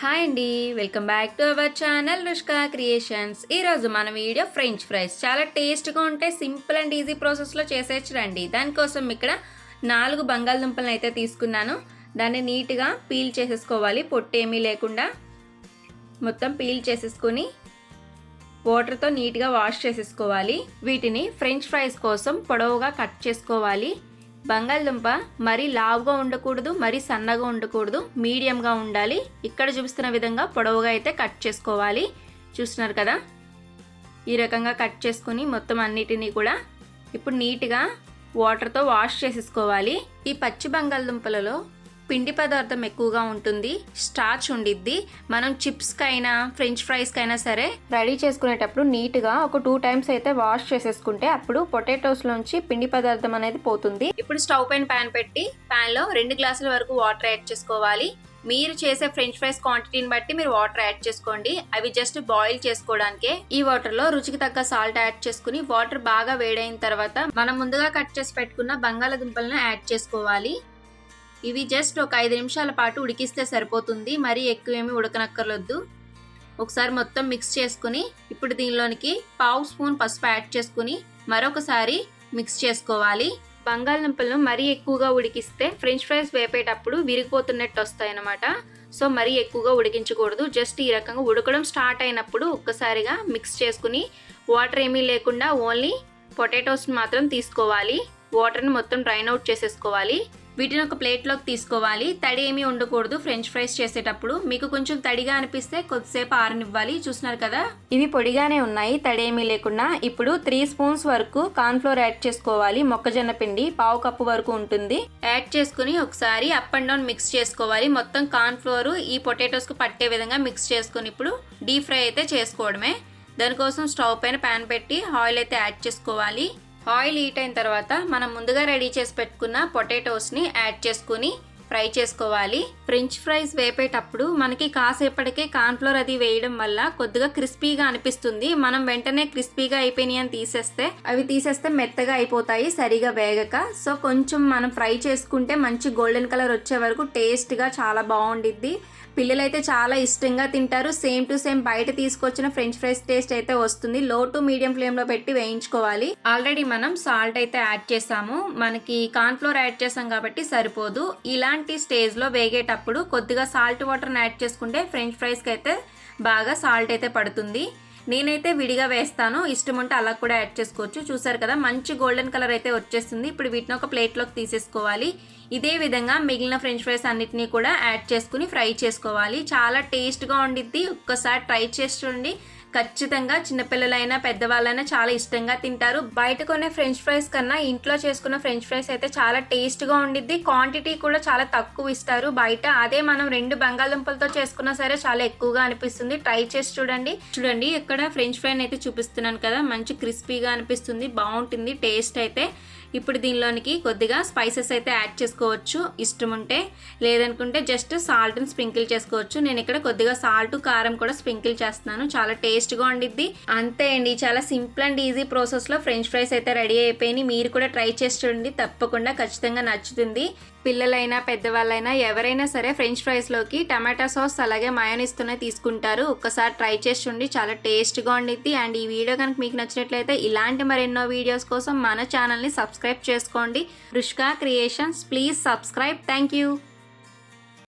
Hi అండి welcome back to our channel Rushka creations. ఈరోజు మన వీడియో ఫ్రెంచ్ ఫ్రైస్. చాలా టేస్ట్గా ఉంటే సింపుల్ అండ్ ఈజీ ప్రాసెస్లో చేసేచ్చు రండి దానికోసం ఇక్కడ నాలుగు బంగాళదుంపలను అయితే తీసుకున్నాను. దాన్ని నీట్గా పీల్ చేసేసుకోవాలి. పొట్టు ఏమీ లేకుండా మొత్తం పీల్ చేసేసుకొని వాటర్తో నీట్గా వాష్ చేసేసుకోవాలి. వీటిని ఫ్రెంచ్ ఫ్రైస్ కోసం పొడవుగా కట్ చేసుకోవాలి. బంగాళదుంప మరీ లావుగా ఉండకూడదు మరీ సన్నగా ఉండకూడదు మీడియంగా ఉండాలి. ఇక్కడ చూపిస్తున్న విధంగా పొడవుగా అయితే కట్ చేసుకోవాలి. చూస్తున్నారు కదా? ఈ రకంగా కట్ చేసుకుని మొత్తం అన్నిటినీ కూడా ఇప్పుడు నీట్గా వాటర్తో వాష్ చేసేసుకోవాలి. ఈ పచ్చి బంగాళదుంపలలో పిండి పదార్థం ఎక్కువగా ఉంటుంది స్టార్చ్ ఉండిద్ది. మనం చిప్స్కైనా ఫ్రెంచ్ ఫ్రైస్కైనా సరే రెడీ చేసుకునేటప్పుడు నీట్గా ఒక టూ టైమ్స్ అయితే వాష్ చేసేసుకుంటే అప్పుడు పొటాటోస్లోంచి పిండి పదార్థం అనేది పోతుంది. ఇప్పుడు స్టవ్ పైన ప్యాన్ పెట్టి ప్యాన్లో రెండు గ్లాసుల వరకు వాటర్ యాడ్ చేసుకోవాలి. మీరు చేసే ఫ్రెంచ్ ఫ్రైస్ క్వాంటిటీని బట్టి మీరు వాటర్ యాడ్ చేసుకోండి. అవి జస్ట్ బాయిల్ చేసుకోవడానికే ఈ వాటర్లో రుచికి తగ్గ సాల్ట్ యాడ్ చేసుకుని వాటర్ బాగా వేడైన తర్వాత మనం ముందుగా కట్ చేసి పెట్టుకున్న బంగాళదుంపలను యాడ్ చేసుకోవాలి. ఇవి జస్ట్ ఒక ఐదు నిమిషాల పాటు ఉడికిస్తే సరిపోతుంది. మరీ ఎక్కువేమీ ఉడకనక్కర్లొద్దు. ఒకసారి మొత్తం మిక్స్ చేసుకుని ఇప్పుడు దీనిలోనికి పావు స్పూన్ పసుపు యాడ్ చేసుకుని మరొకసారి మిక్స్ చేసుకోవాలి. బంగాళదుంపలను మరీ ఎక్కువగా ఉడికిస్తే ఫ్రెంచ్ ఫ్రైస్ వేపేటప్పుడు విరిగిపోతున్నట్టు వస్తాయి అన్నమాట సో మరీ ఎక్కువగా ఉడికించకూడదు. జస్ట్ ఈ రకంగా ఉడకడం స్టార్ట్ అయినప్పుడు ఒక్కసారిగా మిక్స్ చేసుకుని వాటర్ ఏమీ లేకుండా ఓన్లీ పొటాటోస్ని మాత్రం తీసుకోవాలి. వాటర్ని మొత్తం డ్రైన్ అవుట్ చేసేసుకోవాలి. వీటిని ఒక ప్లేట్లోకి తీసుకోవాలి. తడి ఏమీ ఉండకూడదు. ఫ్రెంచ్ ఫ్రైస్ చేసేటప్పుడు మీకు కొంచెం తడిగా అనిపిస్తే కొద్దిసేపు ఆరనివ్వాలి. చూస్తున్నారు కదా? ఇవి పొడిగానే ఉన్నాయి. తడి ఏమీ లేకుండా ఇప్పుడు త్రీ స్పూన్స్ వరకు కార్న్ఫ్లోర్ యాడ్ చేసుకోవాలి. మొక్కజొన్న పిండి పావు కప్పు వరకు ఉంటుంది. యాడ్ చేసుకుని ఒకసారి అప్ అండ్ డౌన్ మిక్స్ చేసుకోవాలి. మొత్తం కార్న్ఫ్లోర్ ఈ పొటాటోస్కి పట్టే విధంగా మిక్స్ చేసుకుని ఇప్పుడు డీప్ ఫ్రై అయితే చేసుకోవడమే. దానికోసం స్టవ్ పైన ప్యాన్ పెట్టి ఆయిల్ అయితే యాడ్ చేసుకోవాలి. ఆయిల్ హీట్ అయిన తర్వాత మనం ముందుగా రెడీ చేసి పెట్టుకున్న పొటాటోస్ని యాడ్ చేసుకుని ఫ్రై చేసుకోవాలి. ఫ్రెంచ్ ఫ్రైస్ వేపేటప్పుడు మనకి కాసేపటికే కార్న్ఫ్లోర్ అది వేయడం వల్ల కొద్దిగా క్రిస్పీగా అనిపిస్తుంది. మనం వెంటనే క్రిస్పీగా అయిపోయినాయి అని తీసేస్తే అవి తీసేస్తే మెత్తగా అయిపోతాయి సరిగా వేగక. సో కొంచెం మనం ఫ్రై చేసుకుంటే మంచి గోల్డెన్ కలర్ వచ్చే వరకు టేస్ట్గా చాలా బాగుండిద్ది. పిల్లలైతే చాలా ఇష్టంగా తింటారు. సేమ్ టు సేమ్ బయట తీసుకొచ్చిన ఫ్రెంచ్ ఫ్రైస్ టేస్ట్ అయితే వస్తుంది. లో టు మీడియం ఫ్లేమ్లో పెట్టి వేయించుకోవాలి. ఆల్రెడీ మనం సాల్ట్ అయితే యాడ్ చేసాము. మనకి కార్న్ఫ్లోర్ యాడ్ చేసాం కాబట్టి సరిపోదు. ఇలా ఇలాంటి స్టేజ్లో వేగేటప్పుడు కొద్దిగా సాల్ట్ వాటర్ని యాడ్ చేసుకుంటే ఫ్రెంచ్ ఫ్రైస్కి అయితే బాగా సాల్ట్ అయితే పడుతుంది. నేనైతే విడిగా వేస్తాను. ఇష్టం ఉంటే అలా కూడా యాడ్ చేసుకోవచ్చు. చూసారు కదా మంచి గోల్డెన్ కలర్ అయితే వచ్చేస్తుంది ఇప్పుడు వీటిని ఒక ప్లేట్లోకి తీసేసుకోవాలి. ఇదే విధంగా మిగిలిన ఫ్రెంచ్ ఫ్రైస్ అన్నిటినీ కూడా యాడ్ చేసుకుని ఫ్రై చేసుకోవాలి. చాలా టేస్ట్గా ఉండిద్ది. ఒక్కసారి ట్రై చేసి చూడండి. ఖచ్చితంగా చిన్నపిల్లలైనా పెద్దవాళ్ళైనా చాలా ఇష్టంగా తింటారు. బయట కొనే ఫ్రెంచ్ ఫ్రైస్ కన్నా ఇంట్లో చేసుకున్న ఫ్రెంచ్ ఫ్రైస్ అయితే చాలా టేస్ట్గా ఉండిద్ది. క్వాంటిటీ కూడా చాలా తక్కువ ఇస్తారు. బయట అదే మనం రెండు బంగాళదుంపలతో చేసుకున్నా సరే చాలా ఎక్కువగా అనిపిస్తుంది. ట్రై చేసి చూడండి. చూడండి ఇక్కడ ఫ్రెంచ్ ఫ్రైని అయితే చూపిస్తున్నాను కదా. మంచి క్రిస్పీగా అనిపిస్తుంది. బాగుంటుంది. టేస్ట్ అయితే ఇప్పుడు దీనిలోనికి కొద్దిగా స్పైసెస్ అయితే యాడ్ చేసుకోవచ్చు. ఇష్టం ఉంటే లేదనుకుంటే జస్ట్ సాల్ట్ని స్ప్రింకిల్ చేసుకోవచ్చు. నేను ఇక్కడ కొద్దిగా సాల్ట్ కారం కూడా స్ప్రింకిల్ చేస్తున్నాను. చాలా టేస్ట్గా ఉండిద్ది. అంతే అండి. చాలా సింపుల్ అండ్ ఈజీ ప్రాసెస్లో ఫ్రెంచ్ ఫ్రైస్ అయితే రెడీ అయిపోయినాయి. మీరు కూడా ట్రై చేసి చూడండి. తప్పకుండా ఖచ్చితంగా నచ్చుతుంది. పిల్లలైనా పెద్దవాళ్ళైనా ఎవరైనా సరే ఫ్రెంచ్ ఫ్రైస్లోకి టమాటా సాస్ అలాగే మయోనిస్తూనే తీసుకుంటారు. ఒక్కసారి ట్రై చేసి చూడండి. చాలా టేస్ట్గా ఉండిద్ది. అండ్ ఈ వీడియో కనుక మీకు నచ్చినట్లయితే ఇలాంటి మరెన్నో వీడియోస్ కోసం మన ఛానల్ని సబ్స్క్రైబ్ చేసుకోండి. Rushka creations please subscribe. Thank you